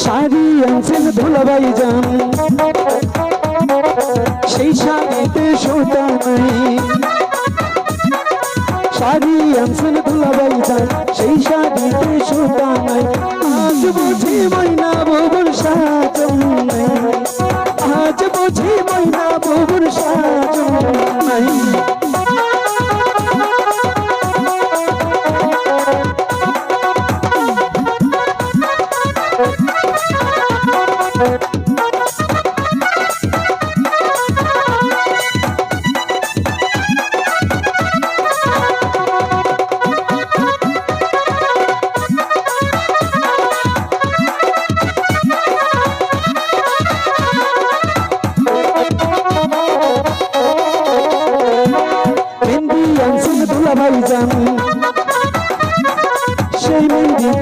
শাড়ি আনছেন ধুলাবাই যান সেই শাড়িতে সুতা নাই। শাড়ি আনছেন ধুলাবাই যান সেই শাড়িতে সুতা নাই। আজ বুঝি মাইনা বাবুর সাজন নাই। আজ বুঝি মাইনা বাবুর সাজন নাই। আনছেন দুলাভাই সেই মেহেন্দিতে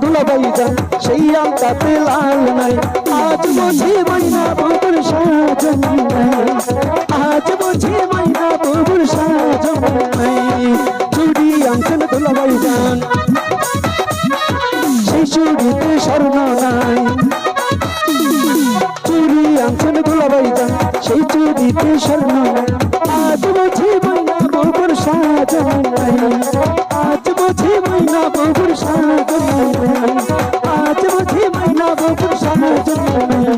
দুলাভাই যান সেই আলতাতে লাল নাই। আজ বুঝি মাইনা বউর সাজন নাই। আজ বুঝি মাইনা বউর সাজন নাই। চুড়ি আনছেন দুলাভাই যান সেই চুড়িতে স্বর্ণ নাই। চুরি আনছেন দুলাভাই যান সেই চুরিতে স্বর্ণ আজ বুঝি ময়না বউর সাজন নাই। বউর সাজন নাই আজ বুঝি বউর সাজন নাই